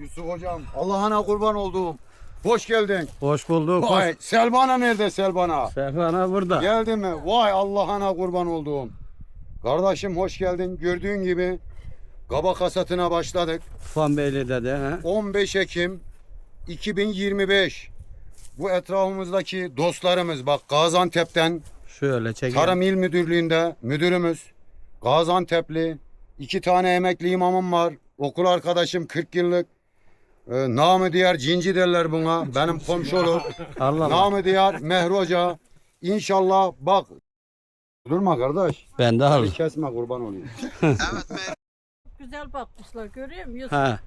Yusuf hocam. Allah'ına kurban olduğum. Hoş geldin. Hoş bulduk. Vay Selbana nerede Selbana? Sefana burada. Geldi mi? Vay Allah'ına kurban olduğum. Kardeşim hoş geldin. Gördüğün gibi kabak hasatına başladık. Tufan Beyli'de de. He? 15 Ekim 2025. Bu etrafımızdaki dostlarımız bak Gaziantep'ten Şöyle çekelim. Tarım İl Müdürlüğü'nde müdürümüz Gaziantep'li. iki tane emekli imamım var. Okul arkadaşım 40 yıllık. Ee, namı diğer cinci derler buna. Benim komşu olur. Allah Allah. namı diğer Mehri Hoca. İnşallah bak. Durma kardeş. Ben de aldım. kesme kurban olayım. Güzel bakmışlar görüyor musun? Ha.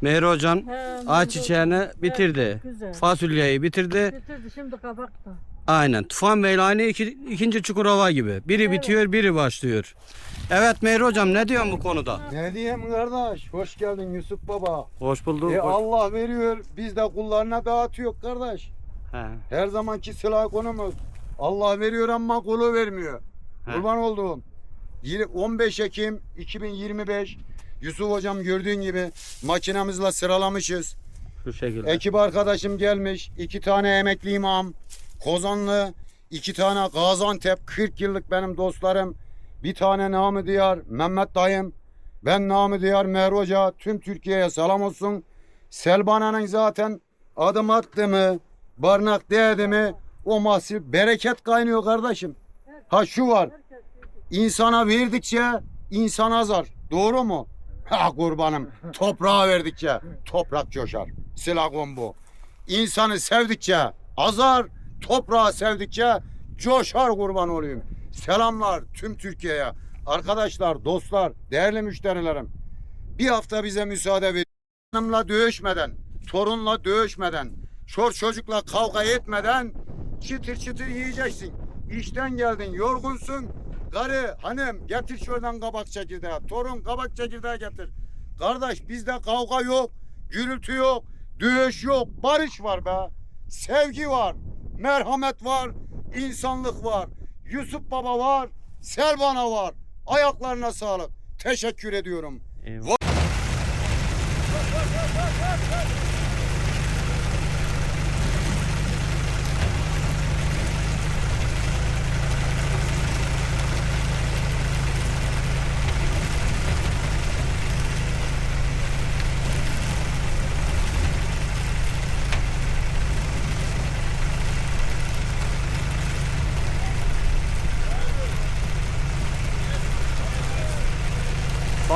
Mehri hocam He, ayçiçeğini bitirdi. Güzel. Fasulyeyi bitirdi. Bitirdi şimdi kabak da. Aynen. Tufan Beyli aynı iki, ikinci Çukurova gibi. Biri bitiyor, biri başlıyor. Evet Mehri hocam ne diyorsun bu konuda? ne diyeyim kardeş? Hoş geldin Yusuf Baba. Hoş bulduk. E Allah veriyor. Biz de kullarına dağıtıyor kardeş. He. Her zamanki silah konumuz. Allah veriyor ama kulu vermiyor. He. Kurban olduğum. Yine 15 Ekim 2025 Yusuf hocam gördüğün gibi makinamızla sıralamışız. Şu şekilde. Ekip arkadaşım gelmiş. iki tane emekli imam. Kozanlı. iki tane Gaziantep. 40 yıllık benim dostlarım. Bir tane Nami Diyar. Mehmet dayım. Ben Nami Diyar Mer Hoca. Tüm Türkiye'ye selam olsun. Selbana'nın zaten adım attı mı, barnak değdi mi o mahsul bereket kaynıyor kardeşim. Ha şu var. İnsana verdikçe insan azar. Doğru mu? Ha kurbanım. Toprağa verdikçe toprak coşar. Silagon bu. İnsanı sevdikçe azar, toprağı sevdikçe coşar kurban olayım. Selamlar tüm Türkiye'ye. Arkadaşlar, dostlar, değerli müşterilerim. Bir hafta bize müsaade verin. Hanımla dövüşmeden, torunla dövüşmeden, çor çocukla kavga etmeden çıtır çıtır yiyeceksin. İşten geldin, yorgunsun. Karı, hanım getir şuradan kabak çekirdeği. Torun kabak çekirdeği getir. Kardeş bizde kavga yok, gürültü yok, dövüş yok, barış var be. Sevgi var, merhamet var, insanlık var. Yusuf Baba var, Selbana var. Ayaklarına sağlık. Teşekkür ediyorum. Eyvallah.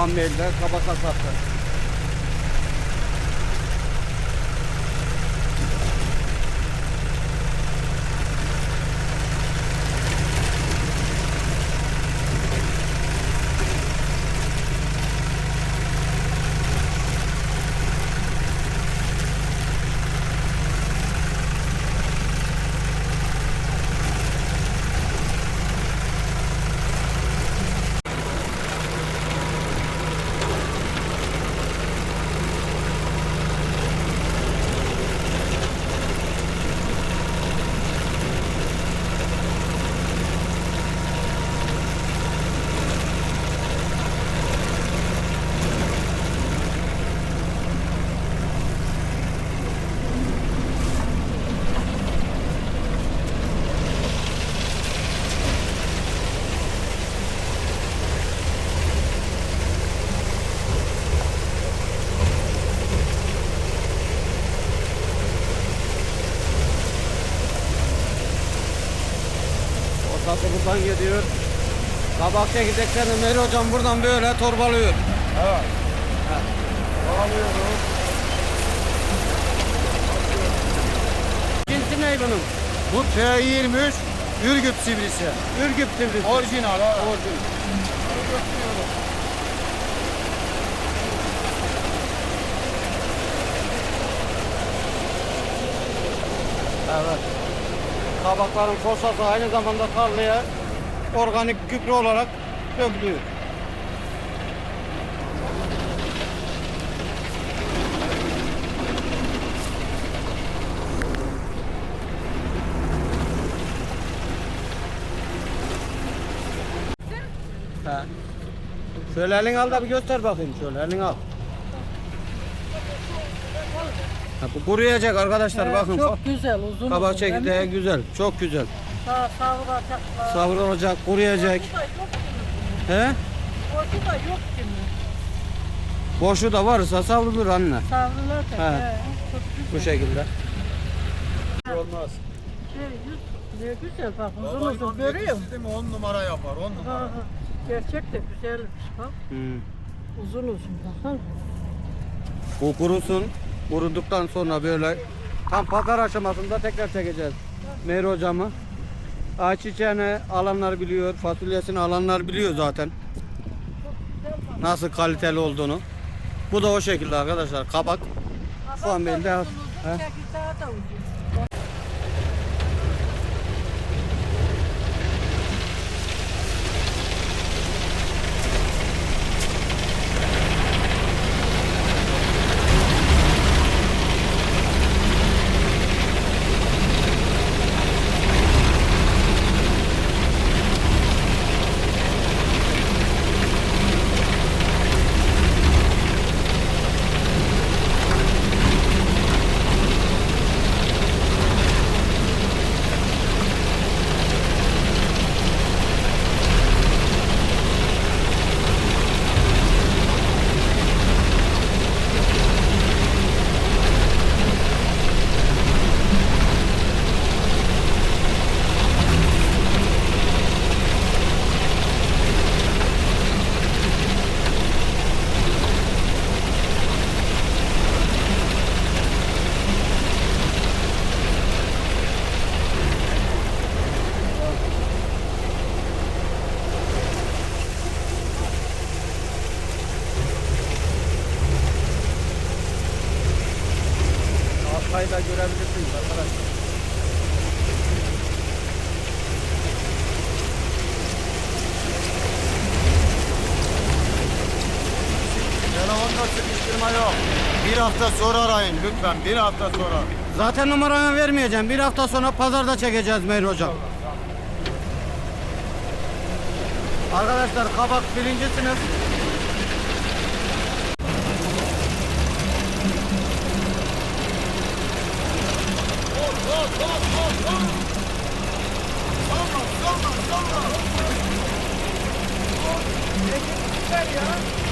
Tufan Beyli'de kabak hasatı. O satı buradan gidiyor. Kabak çekirdeklerini Meri hocam buradan böyle torbalıyor. Evet. Alıyoruz. Cinsi ne bunun? Bu T23 Ürgüp sivrisi. Ürgüp sivrisi. Orijinal ha. Evet. Kabakların posası aynı zamanda tarlaya organik gübre olarak dökülüyor. Şöyle elini al da bir göster bakayım şöyle elini al. Ha, bu kuruyacak arkadaşlar He, bakın. Çok güzel uzun Kabak uzun. çekirdeği Hem de güzel. Çok güzel. Sağ, savrulacaklar. Savrulacak, kuruyacak. Boşu da yok ki. He? Boşu da yok ki. Boşu da varsa savrulur anne. Savrulacak. He. He. Çok Bu güzel. şekilde. Olmaz. Şey, yüz- ne güzel bak uzun uzun görüyor musun? mi 10 numara yapar 10 Ha, numara. ha. Gerçek de güzelmiş bak. Hmm. Uzun uzun bak. Bu kurusun. Kuruduktan sonra böyle tam pazar aşamasında tekrar çekeceğiz. Meyri hocamı. Ayçiçeğini alanlar biliyor, fasulyesini alanlar biliyor zaten. Nasıl kaliteli olduğunu. Bu da o şekilde arkadaşlar. Kabak. Şu an bende He? Da görebilirsiniz arkadaşlar. Telefonda sıkıştırma yok. Bir hafta sonra arayın lütfen bir hafta sonra. Zaten numaramı vermeyeceğim. Bir hafta sonra pazarda çekeceğiz Meyri hocam. Arkadaşlar kabak birinci sınıf. Sonra sonra sonra. Sonra. Ya.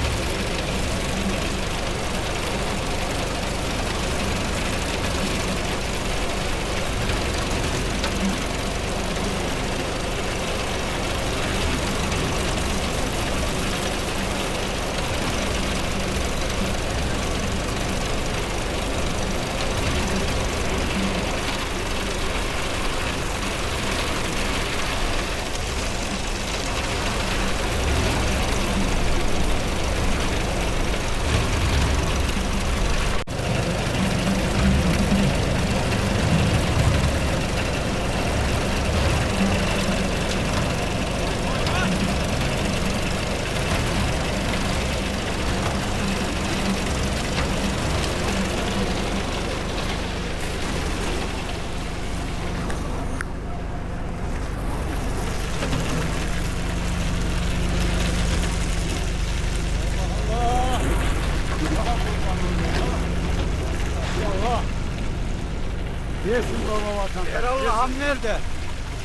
Yesin baba vatan. Erallah ham nerede?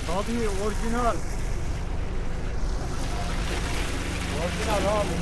Tabii orijinal. Orijinal abi.